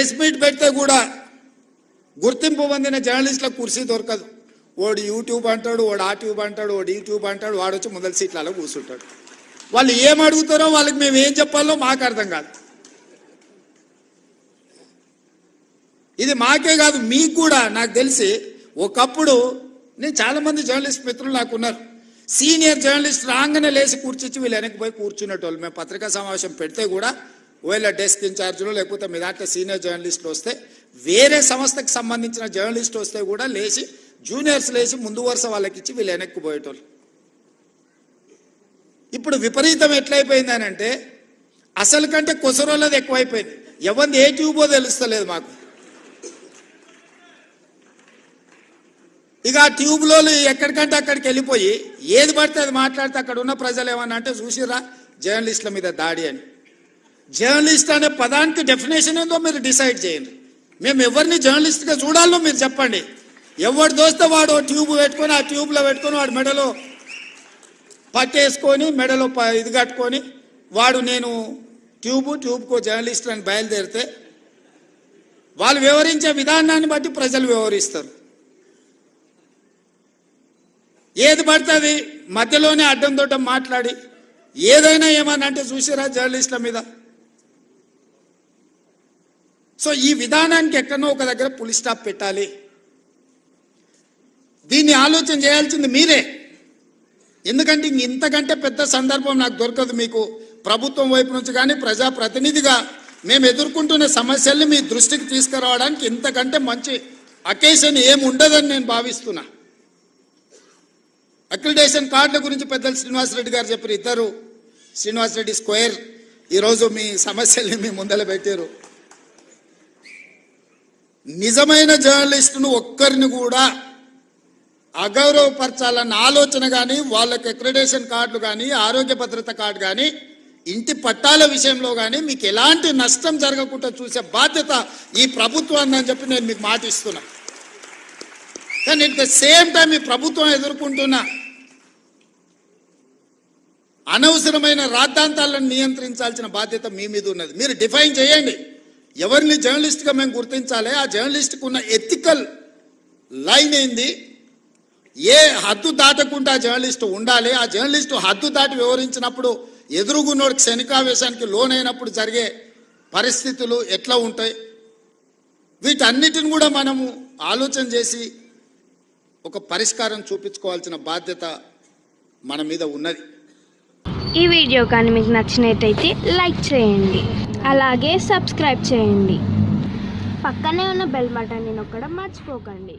Press meet పెడితే కూడా గుర్తింపు పొందిన జర్నలిస్టులకు కుర్చీ దొరకదు. వాడు యూట్యూబ్ అంటాడు వాడు ఆ ట్యూబ్ అంటాడు వాడు యూట్యూబ్ అంటాడు వాడు వచ్చి ముందల సీట్లలో కూర్చుంటాడు. వాళ్ళు ఏం అడుగుతారో వాళ్ళకి మేము ఏం చెప్పాలో మాకు అర్థం కాదు. ఇది మాకే కాదు మీకు కూడా నాకు తెలిసి ఒకప్పుడు నేను చాలా మంది జర్నలిస్ట్ మిత్రులు నాకు ఉన్నారు. సీనియర్ జర్నలిస్ట్ రాగానే లేచి కూర్చొచ్చి వీళ్ళు వెనక్కి పోయి కూర్చునేటోళ్ళు. మేము పత్రికా సమావేశం పెడితే కూడా ఒకవేళ డెస్క్ ఇన్ఛార్జ్లో లేకపోతే మీ దాంట్లో సీనియర్ జర్నలిస్టులు వస్తే వేరే సంస్థకు సంబంధించిన జర్నలిస్ట్ వస్తే కూడా లేచి జూనియర్స్ లేచి ముందు వరుస వాళ్ళకి ఇచ్చి వీళ్ళు వెనక్కి పోయేటోళ్ళు. ఇప్పుడు విపరీతం ఎట్లయిపోయిందనంటే అసలు కంటే కొసరోళ్ళది ఎక్కువైపోయింది. ఎవరిది ఏ ట్యూబో తెలుస్తలేదు మాకు. ఇక ఆ ట్యూబ్లో ఎక్కడికంటే అక్కడికి వెళ్ళిపోయి ఏది పడితే అది మాట్లాడితే అక్కడ ఉన్న ప్రజలు ఏమన్నా అంటే చూసిరా జర్నలిస్టుల మీద దాడి అని. జర్నలిస్ట్ అనే పదానికి డెఫినేషన్ ఏందో మీరు డిసైడ్ చేయండి. మేము ఎవరిని జర్నలిస్ట్గా చూడాలో మీరు చెప్పండి. ఎవడు దోస్తే వాడు ఓ ట్యూబ్ పెట్టుకొని ఆ ట్యూబ్లో పెట్టుకొని వాడు మెడలో పట్టేసుకొని మెడలో ప- ఇది కట్టుకొని వాడు నేను ట్యూబ్ ట్యూబ్కో జర్నలిస్ట్ అని బయలుదేరితే వాళ్ళు వివరించే విధానాన్ని బట్టి ప్రజలు వివరిస్తారు. ఏది పడుతుంది మధ్యలోనే అడ్డం తోట మాట్లాడి ఏదైనా ఏమన్నా అంటే చూసిరా జర్నలిస్టుల మీద. సో ఈ విధానానికి ఎక్కడనో ఒక దగ్గర పులి స్టాప్ పెట్టాలి. దీన్ని ఆలోచన చేయాల్సింది మీరే. ఎందుకంటే ఇంక ఇంతకంటే పెద్ద సందర్భం నాకు దొరకదు మీకు. ప్రభుత్వం వైపు నుంచి కానీ ప్రజాప్రతినిధిగా మేము ఎదుర్కొంటున్న సమస్యల్ని మీ దృష్టికి తీసుకురావడానికి ఇంతకంటే మంచి అకేషన్ ఏమి ఉండదని నేను భావిస్తున్నా. అక్రిడేషన్ కార్డుల గురించి పెద్దలు శ్రీనివాసరెడ్డి గారు చెప్పారు. ఇద్దరు శ్రీనివాసరెడ్డి స్క్వేర్. ఈరోజు మీ సమస్యల్ని మీ ముందర పెట్టారు నిజమైన జర్నలిస్టును ఒక్కరిని కూడా అగౌరవపరచాలన్న ఆలోచన కానీ వాళ్ళకి అక్రిడేషన్ కార్డులు కానీ ఆరోగ్య భద్రత కార్డు కానీ ఇంటి పట్టాల విషయంలో కానీ మీకు ఎలాంటి నష్టం జరగకుండా చూసే బాధ్యత ఈ ప్రభుత్వాన్ని అని చెప్పి నేను మీకు మాటిస్తున్నా కానీ ఇట్ ద సేమ్ టైం ఈ ప్రభుత్వం ఎదుర్కొంటున్న అనవసరమైన రాద్ధాంతాలను నియంత్రించాల్సిన బాధ్యత మీ మీద ఉన్నది. మీరు డిఫైన్ చేయండి. ఎవరిని జర్నలిస్ట్గా మేము గుర్తించాలి? ఆ జర్నలిస్ట్కి ఉన్న ఎథికల్ లైన్ ఏంది? ఏ హద్దు దాటకుండా జర్నలిస్ట్ ఉండాలి? ఆ జర్నలిస్టు హద్దు దాటి వివరించినప్పుడు ఎదురుగున్నోడు క్షణికావేశానికి లోనైనప్పుడు జరిగే పరిస్థితులు ఎట్లా ఉంటాయి? వీటన్నిటిని కూడా మనము ఆలోచన చేసి ఒక పరిష్కారం చూపించుకోవాల్సిన బాధ్యత మన మీద ఉన్నది. ఈ వీడియో కానీ మీకు నచ్చినట్టయితే లైక్ చేయండి. అలాగే సబ్స్క్రైబ్ చేయండి. పక్కనే ఉన్న బెల్ బటన్ని నొక్కడం మర్చిపోకండి.